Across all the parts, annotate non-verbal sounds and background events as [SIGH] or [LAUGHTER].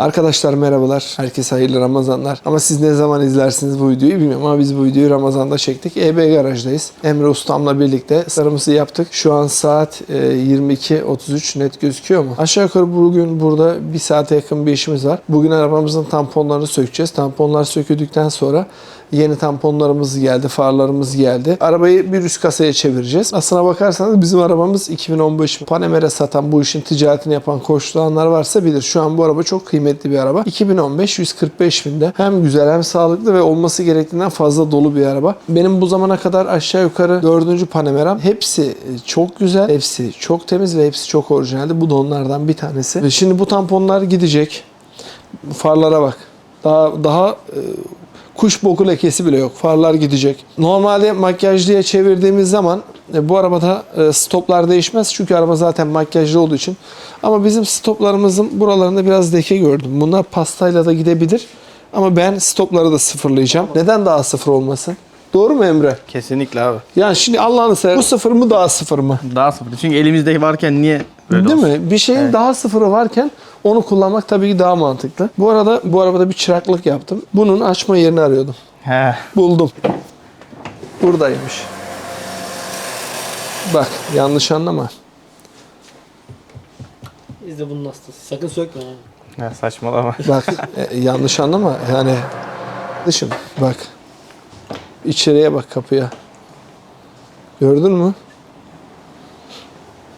Arkadaşlar merhabalar. Herkese hayırlı Ramazanlar. Ama siz ne zaman izlersiniz bu videoyu bilmiyorum ama biz bu videoyu Ramazan'da çektik. EB garajdayız. Emre ustamla birlikte sarımızı yaptık. Şu an saat e, 22.33 net gözüküyor mu? Aşağı yukarı bugün burada bir saate yakın bir işimiz var. Bugün arabamızın tamponlarını sökeceğiz. Tamponlar söküldükten sonra Yeni tamponlarımız geldi, farlarımız geldi. Arabayı bir üst kasaya çevireceğiz. Aslına bakarsanız bizim arabamız 2015 Panemer'e satan bu işin ticaretini yapan koştulanlar varsa bilir. Şu an bu araba çok kıymetli bir araba. 2015 145 binde. Hem güzel hem sağlıklı ve olması gerektiğinden fazla dolu bir araba. Benim bu zamana kadar aşağı yukarı dördüncü Panemera'm. Hepsi çok güzel, hepsi çok temiz ve hepsi çok orijinaldi. Bu da onlardan bir tanesi. Şimdi bu tamponlar gidecek. Farlara bak. Daha daha e, kuş boku lekesi bile yok. Farlar gidecek. Normalde makyajlıya çevirdiğimiz zaman e, bu arabada e, stoplar değişmez. Çünkü araba zaten makyajlı olduğu için. Ama bizim stoplarımızın buralarında biraz leke gördüm. Bunlar pastayla da gidebilir. Ama ben stopları da sıfırlayacağım. Neden daha sıfır olmasın? Doğru mu Emre? Kesinlikle abi. Yani şimdi Allah'ını seversen bu sıfır mı daha sıfır mı? Daha sıfır. Çünkü elimizde varken niye böyle Değil olsun? mi? Bir şeyin daha sıfırı varken onu kullanmak tabii ki daha mantıklı. Bu arada bu arabada bir çıraklık yaptım. Bunun açma yerini arıyordum. He. Buldum. Buradaymış. Bak yanlış anlama. Biz de bunun hastası. Sakın sökme ha. Ya saçmalama. Bak [LAUGHS] e, yanlış anlama. Yani dışım bak. İçeriye bak kapıya. Gördün mü?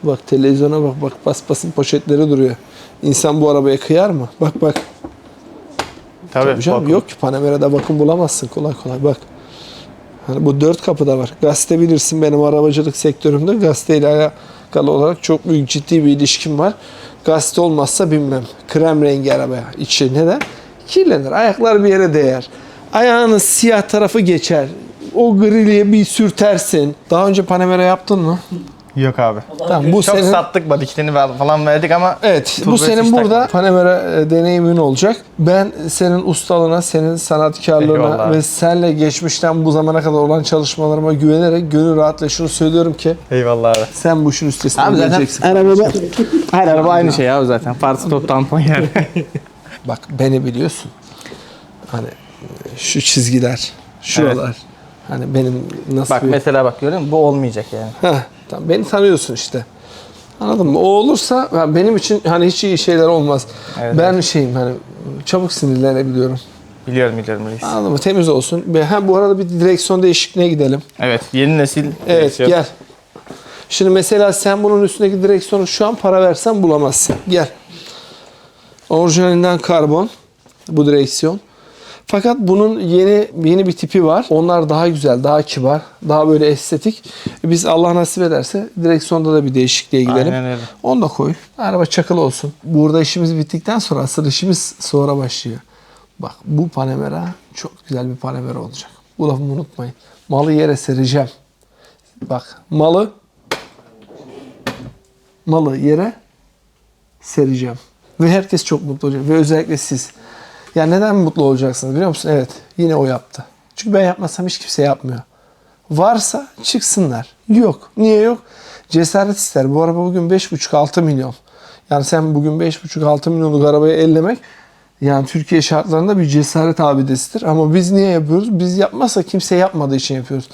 Bak televizyona bak. Bak paspasın poşetleri duruyor. İnsan bu arabaya kıyar mı? Bak bak. Tabii. Tabii canım, bakın. yok ki Panamera'da bakım bulamazsın kolay kolay bak. Hani bu dört kapıda var. Gazete bilirsin benim arabacılık sektörümde gazeteyle alakalı olarak çok büyük ciddi bir ilişkim var. Gazete olmazsa bilmem. Krem rengi arabaya. İçi neden? Kirlenir. Ayaklar bir yere değer. Ayağının siyah tarafı geçer. O griliye bir sürtersin. Daha önce Panamera yaptın mı? Yok abi. Tamam bu Çok senin sattık ver- falan verdik ama Evet, bu senin hiç burada takmadım. Panamera e, deneyimin olacak. Ben senin ustalığına, senin sanatkarlığına Eyvallah. ve senle geçmişten bu zamana kadar olan çalışmalarıma güvenerek gönül rahatla şunu söylüyorum ki Eyvallah abi. sen bu işin üstesinden Abi zaten geleceksin. her araba, her araba aynı şey abi zaten. Farsı top tampon yani. [LAUGHS] Bak beni biliyorsun. Hani şu çizgiler, şuralar. Hani benim nasıl bak bir... mesela bak görüyor musun? Bu olmayacak yani. Heh, tamam, beni tanıyorsun işte. Anladın mı? O olursa ya benim için hani hiç iyi şeyler olmaz. Evet, ben şeyim hani çabuk sinirlenebiliyorum. Biliyorum biliyorum reis. Anladın mı? Temiz olsun. Ha, bu arada bir direksiyon değişikliğine gidelim. Evet yeni nesil. Evet direksiyon. gel. Şimdi mesela sen bunun üstündeki direksiyonu şu an para versen bulamazsın. Gel. Orijinalinden karbon bu direksiyon. Fakat bunun yeni yeni bir tipi var. Onlar daha güzel, daha kibar, daha böyle estetik. Biz Allah nasip ederse direksiyonda da bir değişikliğe gidelim. Aynen öyle. Onu da koy. Araba çakılı olsun. Burada işimiz bittikten sonra asıl işimiz sonra başlıyor. Bak bu Panamera çok güzel bir Panamera olacak. Bu lafımı unutmayın. Malı yere sereceğim. Bak malı malı yere sereceğim. Ve herkes çok mutlu olacak. Ve özellikle siz. Ya neden mutlu olacaksınız biliyor musun? Evet yine o yaptı. Çünkü ben yapmasam hiç kimse yapmıyor. Varsa çıksınlar. Yok. Niye yok? Cesaret ister. Bu araba bugün 5,5-6 milyon. Yani sen bugün 5,5-6 milyonluk arabayı ellemek yani Türkiye şartlarında bir cesaret abidesidir. Ama biz niye yapıyoruz? Biz yapmazsa kimse yapmadığı için yapıyoruz.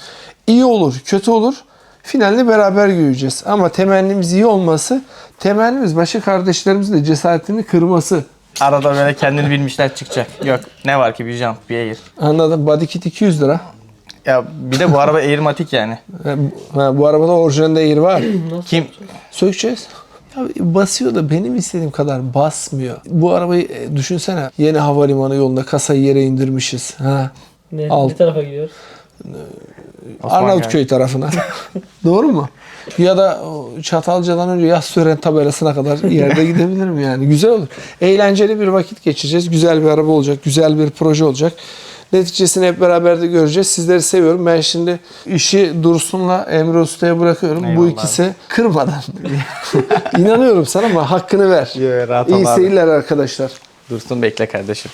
İyi olur, kötü olur. Finalde beraber göreceğiz. Ama temennimiz iyi olması, temennimiz başka kardeşlerimizin de cesaretini kırması. [LAUGHS] Arada böyle kendini bilmişler çıkacak. Yok ne var ki bir jump bir air. Anladın? Body kit 200 lira. Ya bir de bu araba airmatik yani. Ha, bu- ha, bu arabada orijinalde air var. Kim? Sökeceğiz. Ya basıyor da benim istediğim kadar basmıyor. Bu arabayı e, düşünsene. Yeni havalimanı yolunda kasayı yere indirmişiz. Ha. Ne, Al. ne tarafa gidiyoruz? Arnavutköy tarafına. [LAUGHS] Doğru mu? Ya da Çatalca'dan önce yaz süren tabelasına kadar [LAUGHS] yerde gidebilirim yani. Güzel olur. Eğlenceli bir vakit geçireceğiz. Güzel bir araba olacak. Güzel bir proje olacak. Neticesini hep beraber de göreceğiz. Sizleri seviyorum. Ben şimdi işi Dursun'la Emre Usta'ya bırakıyorum. Bu Eyvallah. ikisi kırmadan. [LAUGHS] İnanıyorum sana ama hakkını ver. Yo, rahat İyi abi. seyirler arkadaşlar. Dursun bekle kardeşim.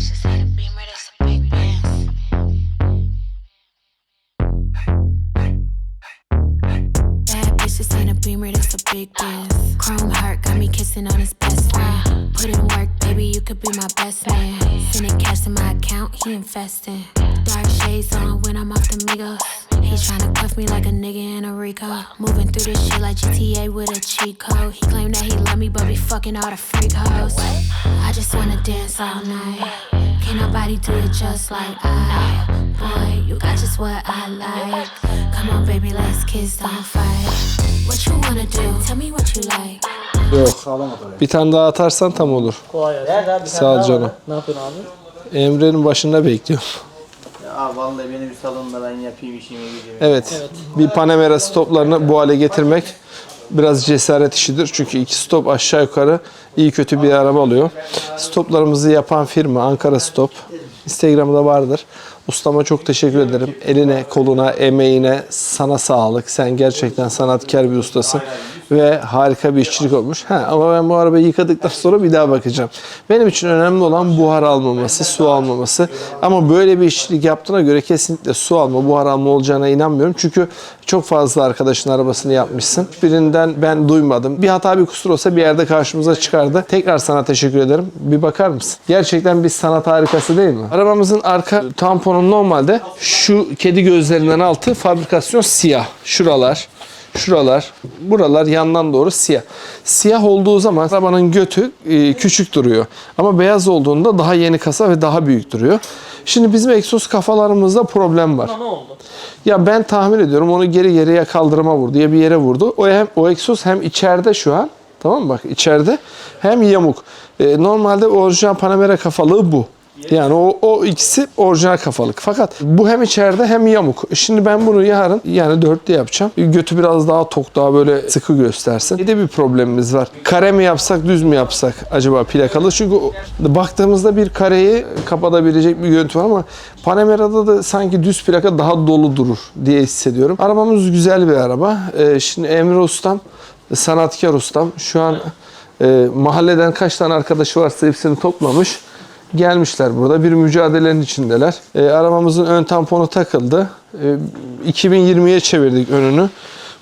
Princesa de primera big. Chrome heart got me kissing on his best friend. Put in work, baby, you could be my best man. Sending cash to my account, he investing. Dark shades on when I'm off the Migos. He tryna cuff me like a nigga in a Rico. Moving through this shit like GTA with a cheat code. He claimed that he love me, but be fucking all the freak hoes. I just wanna dance all night. Can't nobody do it just like I. Boy, you got just what I like. Come on, baby, let's kiss, don't fight. What you wanna do? Tell me what you like. Yok. Bir tane daha atarsan tam olur. Kolay gelsin. Sağ ol canım. Ne yapıyorsun abi? Emre'nin başında bekliyorum. Ya vallahi beni bir salon da ben yapayım işimi gücümü. Evet. Bir Panamera stoplarını bu hale getirmek biraz cesaret işidir. Çünkü iki stop aşağı yukarı iyi kötü bir araba alıyor. Stoplarımızı yapan firma Ankara Stop. Instagram'da vardır. Ustama çok teşekkür ederim. Eline, koluna, emeğine, sana sağlık. Sen gerçekten sanatkar bir ustasın. Ve harika bir işçilik olmuş. Ha, ama ben bu arabayı yıkadıktan sonra bir daha bakacağım. Benim için önemli olan buhar almaması, su almaması. Ama böyle bir işçilik yaptığına göre kesinlikle su alma, buhar alma olacağına inanmıyorum. Çünkü çok fazla arkadaşın arabasını yapmışsın. Birinden ben duymadım. Bir hata bir kusur olsa bir yerde karşımıza çıkardı. Tekrar sana teşekkür ederim. Bir bakar mısın? Gerçekten bir sanat harikası değil mi? Arabamızın arka tamponu normalde şu kedi gözlerinden altı fabrikasyon siyah. Şuralar. Şuralar, buralar yandan doğru siyah. Siyah olduğu zaman arabanın götü e, küçük duruyor. Ama beyaz olduğunda daha yeni kasa ve daha büyük duruyor. Şimdi bizim egzoz kafalarımızda problem var. Ne oldu? Ya ben tahmin ediyorum onu geri geriye kaldırıma vurdu diye bir yere vurdu. O hem o egzoz hem içeride şu an. Tamam mı bak içeride hem yamuk. E, normalde orijinal Panamera kafalığı bu. Yani o, o ikisi orijinal kafalık. Fakat bu hem içeride hem yamuk. Şimdi ben bunu yarın yani dörtlü yapacağım. Götü biraz daha tok daha böyle sıkı göstersin. Bir de bir problemimiz var. Kare mi yapsak düz mü yapsak acaba plakalı? Çünkü baktığımızda bir kareyi kapatabilecek bir görüntü var ama Panamera'da da sanki düz plaka daha dolu durur diye hissediyorum. Arabamız güzel bir araba. Ee, şimdi Emre Ustam sanatkar ustam. Şu an e, mahalleden kaç tane arkadaşı varsa hepsini toplamış. Gelmişler burada. Bir mücadelenin içindeler. E, arabamızın ön tamponu takıldı. E, 2020'ye çevirdik önünü.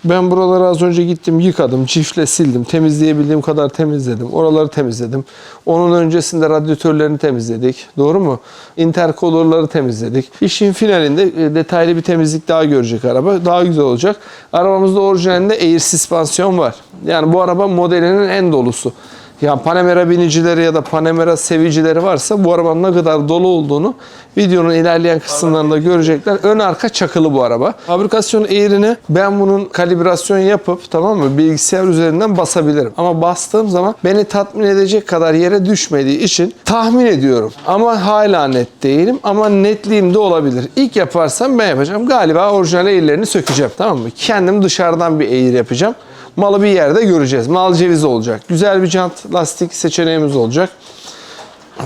Ben buraları az önce gittim yıkadım, çiftle sildim. Temizleyebildiğim kadar temizledim. Oraları temizledim. Onun öncesinde radyatörlerini temizledik. Doğru mu? Intercooler'ları temizledik. İşin finalinde e, detaylı bir temizlik daha görecek araba. Daha güzel olacak. Arabamızda orijinalinde air süspansiyon var. Yani bu araba modelinin en dolusu. Yani Panamera binicileri ya da Panamera sevicileri varsa bu arabanın ne kadar dolu olduğunu videonun ilerleyen kısımlarında görecekler. Ön arka çakılı bu araba. Fabrikasyon eğrini ben bunun kalibrasyon yapıp tamam mı bilgisayar üzerinden basabilirim. Ama bastığım zaman beni tatmin edecek kadar yere düşmediği için tahmin ediyorum. Ama hala net değilim ama netliğim de olabilir. İlk yaparsam ben yapacağım. Galiba orijinal eğirlerini sökeceğim tamam mı? Kendim dışarıdan bir eğir yapacağım. Malı bir yerde göreceğiz. Mal ceviz olacak. Güzel bir jant lastik seçeneğimiz olacak.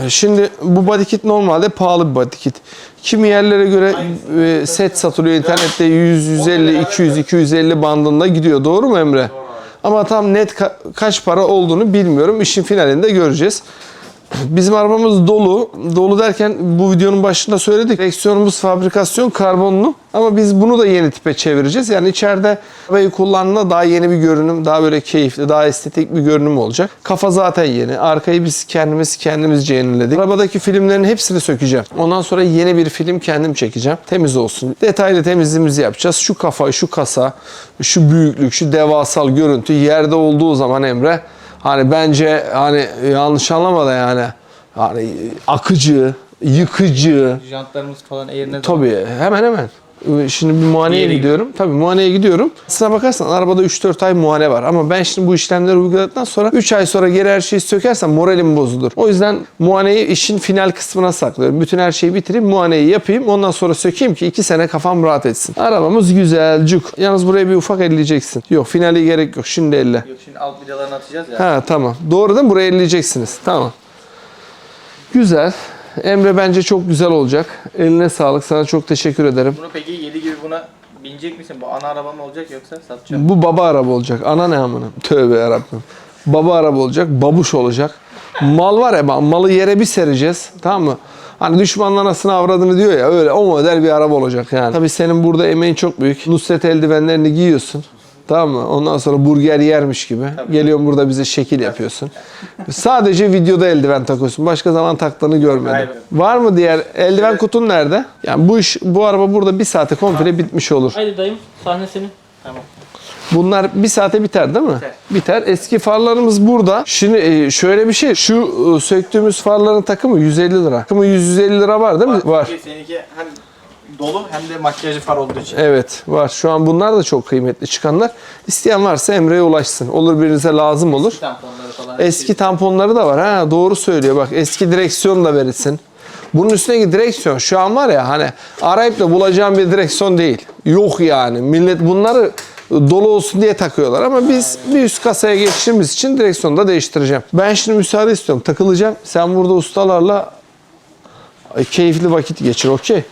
Şimdi bu body kit normalde pahalı bir body kit. Kimi yerlere göre e, set satılıyor internette 100, 150, 200, 250 bandında gidiyor. Doğru mu Emre? Ama tam net ka- kaç para olduğunu bilmiyorum. İşin finalinde göreceğiz. Bizim arabamız dolu. Dolu derken bu videonun başında söyledik. Direksiyonumuz fabrikasyon karbonlu. Ama biz bunu da yeni tipe çevireceğiz. Yani içeride arabayı kullanma daha yeni bir görünüm, daha böyle keyifli, daha estetik bir görünüm olacak. Kafa zaten yeni. Arkayı biz kendimiz kendimizce yeniledik. Arabadaki filmlerin hepsini sökeceğim. Ondan sonra yeni bir film kendim çekeceğim. Temiz olsun. Detaylı temizliğimizi yapacağız. Şu kafa, şu kasa, şu büyüklük, şu devasal görüntü yerde olduğu zaman Emre Hani bence hani yanlış anlama da yani hani akıcı, yıkıcı. Jantlarımız falan eğrine Tabii hemen hemen. Şimdi bir muayeneye yere gidiyorum. Tabii muayeneye gidiyorum. Aslına bakarsan arabada 3-4 ay muayene var. Ama ben şimdi bu işlemleri uyguladıktan sonra 3 ay sonra geri her şeyi sökersem moralim bozulur. O yüzden muayeneyi işin final kısmına saklıyorum. Bütün her şeyi bitireyim, muayeneyi yapayım. Ondan sonra sökeyim ki 2 sene kafam rahat etsin. Arabamız güzel, cuk. Yalnız buraya bir ufak elleyeceksin. Yok finali gerek yok. Şimdi elle. Yok şimdi alt vidalarını atacağız ya. Ha tamam. Doğru değil mi? Buraya elleyeceksiniz. Tamam. Güzel. Emre bence çok güzel olacak. Eline sağlık. Sana çok teşekkür ederim. Bunu peki 7 gibi buna binecek misin? Bu ana araba mı olacak yoksa satacağım? Bu baba araba olacak. Ana ne amına? Tövbe yarabbim. Baba araba olacak. Babuş olacak. Mal var ya malı yere bir sereceğiz. Tamam mı? Hani düşmanın anasını avradını diyor ya öyle o model bir araba olacak yani. Tabii senin burada emeğin çok büyük. Nusret eldivenlerini giyiyorsun. Tamam mı? Ondan sonra burger yermiş gibi. Geliyorsun burada bize şekil yapıyorsun. Sadece videoda eldiven takıyorsun. Başka zaman taktığını görmedim. Aynen. Var mı diğer eldiven kutun nerede? Yani bu iş bu araba burada bir saate komple bitmiş olur. Haydi dayım sahne senin. Tamam. Bunlar bir saate biter değil mi? Biter. Biter. Eski farlarımız burada. Şimdi e, şöyle bir şey. Şu e, söktüğümüz farların takımı 150 lira. Takımı 150 lira var değil mi? Var. Seninki hem dolu hem de makyajı far olduğu için. Evet var. Şu an bunlar da çok kıymetli çıkanlar. İsteyen varsa Emre'ye ulaşsın. Olur birinize lazım olur. Tamponları falan. Eski tamponları da var. Ha doğru söylüyor bak. Eski direksiyon da verirsin. Bunun üstündeki direksiyon şu an var ya hani arayıp da bulacağım bir direksiyon değil. Yok yani. Millet bunları dolu olsun diye takıyorlar ama biz bir üst kasaya geçtiğimiz için direksiyonu da değiştireceğim. Ben şimdi müsaade istiyorum. Takılacağım. Sen burada ustalarla keyifli vakit geçir. Okey.